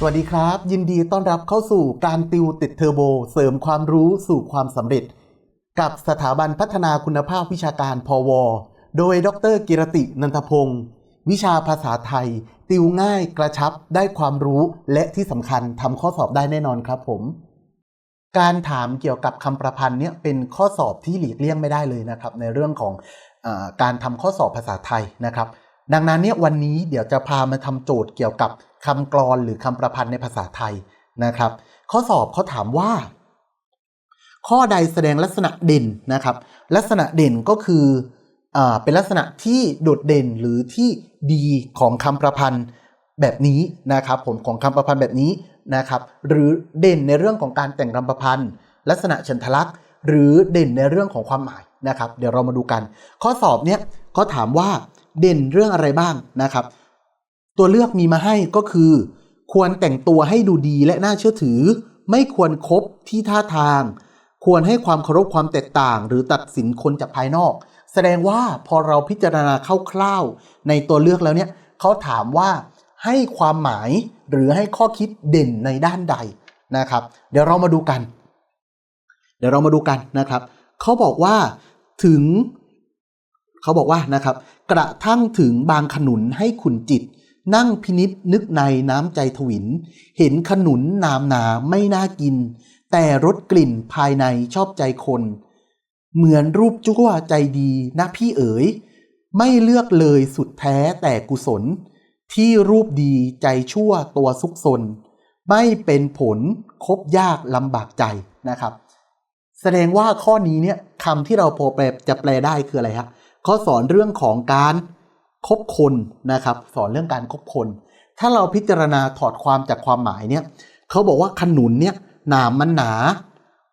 สวัสดีครับ ยินดีต้อนรับเข้าสู่การติวติดเทอร์โบ เสริมความรู้สู่ความสำเร็จ กับสถาบันพัฒนาคุณภาพวิชาการพวโดยดรกิรตินันทพงศ์วิชาภาษาไทย ติวง่ายกระชับได้ความรู้และที่สำคัญทำข้อสอบได้แน่นอนครับผม การถามเกี่ยวกับคำประพันธ์เนี่ยเป็นข้อสอบที่หลีกเลี่ยงไม่ได้เลยนะครับ ในเรื่องของอการทำข้อสอบภาษาไทยนะครับ ดังนั้นเนี่ยวันนี้เดี๋ยวจะพามาทำโจทย์เกี่ยวกับคำกรอนหรือคำประพันธ์ในภาษาไทยนะครับ ข้อสอบเขาถามว่า ข้อใดแสดงลักษณะเด่นนะครับ ลักษณะเด่นก็คืออเป็นลักษณะที่โดดเด่นหรือที่ดีของคำประพันธ์แบบนี้นะครับผมของคำประพันธ์แบบนี้นะครับ หรือเด่นในเรื่องของการแต่งคำประพันธ์ ลักษณะเชิงทลักษณ์หรือเด่นในเรื่องของความหมายนะครับ เดี๋ยวเรามาดูกัน ข้อสอบเนี้ยเขาถามว่า เด่นเรื่องอะไรบ้างนะครับ ตัวเลือกมีมาให้ก็คือ ควรแต่งตัวให้ดูดีและน่าเชื่อถือ ไม่ควรคบที่ท่าทาง ควรให้ความเคารพความแตกต่าง หรือตัดสินคนจากภายนอก แสดงว่าพอเราพิจารณาคร่าวๆในตัวเลือกแล้วเนี่ยเขาถามว่าให้ความหมายหรือให้ข้อคิดเด่นในด้านใดนะครับ เดี๋ยวเรามาดูกัน เดี๋ยวเรามาดูกันนะครับ เขาบอกว่าถึง เขาบอกว่านะครับ กระทั่งถึงบางขนุนให้ขุนจิต นั่งพินิษนึกในน้ำใจถวิน เห็นขนุนนามหนาไม่น่ากิน แต่รสกลิ่นภายในชอบใจคน เหมือนรูปจั่วใจดีนะพี่เอ๋ย ไม่เลือกเลยสุดแท้แต่กุศล ที่รูปดีใจชั่วตัวซุกซนไม่เป็นผลคบยากลำบากใจนะครับ แสดงว่าข้อนี้เนี่ยคำที่เราพอแปลจะแปลได้คืออะไรฮะ เขาสอนเรื่องของการคบคนนะครับ สอนเรื่องการคบคน ถ้าเราพิจารณาถอดความจากความหมายเนี่ยเขาบอกว่าขนุนเนี่ยหนามมันหนา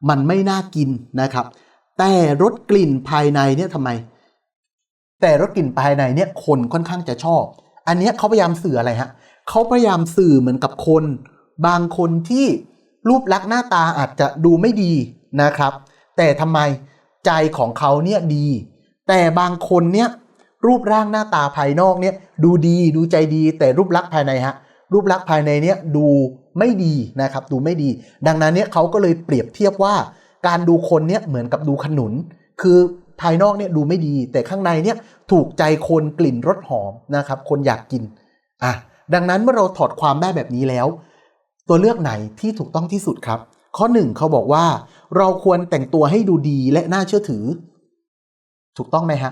มันไม่น่ากินนะครับ แต่รสกลิ่นภายในเนี่ยทำไม แต่รสกลิ่นภายในเนี่ยคนค่อนข้างจะชอบ อันนี้เขาพยายามสื่ออะไรฮะเขาพยายามสื่อเหมือนกับคน บางคนที่รูปลักษณ์หน้าตาอาจจะดูไม่ดีนะครับ แต่ทำไมใจของเขาเนี่ยดี แต่บางคนเนี่ยรูปร่างหน้าตาภายนอกเนี่ยดูดีดูใจดี แต่รูปลักษณ์ภายในฮะรูปลักษณ์ภายในเนี่ยดูไม่ดีนะครับดูไม่ดี ดังนั้นเนี่ยเขาก็เลยเปรียบเทียบว่า การดูคนเนี่ยเหมือนกับดูขนุน คือภายนอกเนี่ยดูไม่ดี แต่ข้างในเนี่ยถูกใจคนกลิ่นรสหอมนะครับคนอยากกินอะดังนั้นเมื่อเราถอดความได้แบบนี้แล้ว ตัวเลือกไหนที่ถูกต้องที่สุดครับ ข้อหนึ่งเขาบอกว่า เราควรแต่งตัวให้ดูดีและน่าเชื่อถือ ถูกต้องไหมฮะ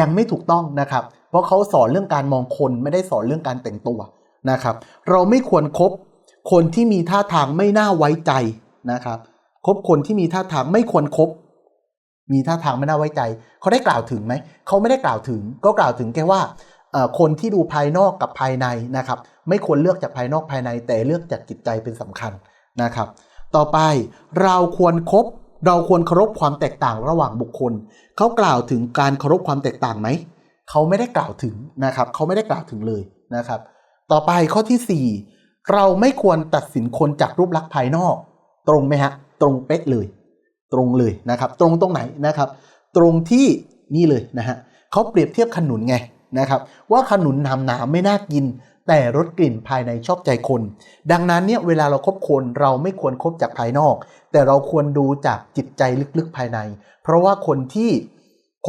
ยังไม่ถูกต้องนะครับ เพราะเขาสอนเรื่องการมองคนไม่ได้สอนเรื่องการแต่งตัวนะครับ เราไม่ควรครบคนที่มีท่าทางไม่น่าไว้ใจนะครับคบคนที่มีท่าทางไม่ควรครบมีท่าทางไม่น่าไว้ใจ เขาได้กล่าวถึงไหม เขาไม่ได้กล่าวถึง ก็กล่าวถึงแค่ว่าคนที่ดูภายนอกกับภายในนะครับ ไม่ควรเลือกจากภายนอกภายใน แต่เลือกจากจิตใจเป็นสำคัญนะครับ ต่อไปเราควรครบ เราควรเคารพความแตกต่างระหว่างบุคคล เขากล่าวถึงการเคารพความแตกต่างไหม เขาไม่ได้กล่าวถึงนะครับเขาไม่ได้กล่าวถึงเลยนะครับ ต่อไปข้อที่ 4 เราไม่ควรตัดสินคนจากรูปลักษณ์ภายนอก ตรงไหมฮะตรงเป๊ะเลย ตรงเลยนะครับ ตรงตรงไหนนะครับ ตรงที่นี่เลยนะฮะเขาเปรียบเทียบขนุนไงนะครับ ว่าขนุนหนามหนาไม่น่ากิน แต่รสกลิ่นภายในชอบใจคน ดังนั้นเนี่ยเวลาเราคบคนเราไม่ควรคบจากภายนอก แต่เราควรดูจากจิตใจลึกๆภายใน เพราะว่าคนที่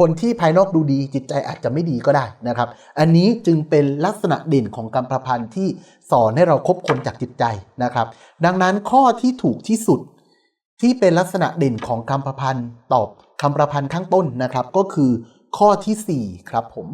คนที่ภายนอกดูดีจิตใจอาจจะไม่ดีก็ได้นะครับ อันนี้จึงเป็นลักษณะเด่นของการประพันธ์ที่สอนให้เราคบคนจากจิตใจนะครับ ดังนั้นข้อที่ถูกที่สุดที่เป็นลักษณะเด่นของคำประพันธ์ตอบคำประพันธ์ข้างต้นนะครับ ก็คือข้อที่ 4 ครับผม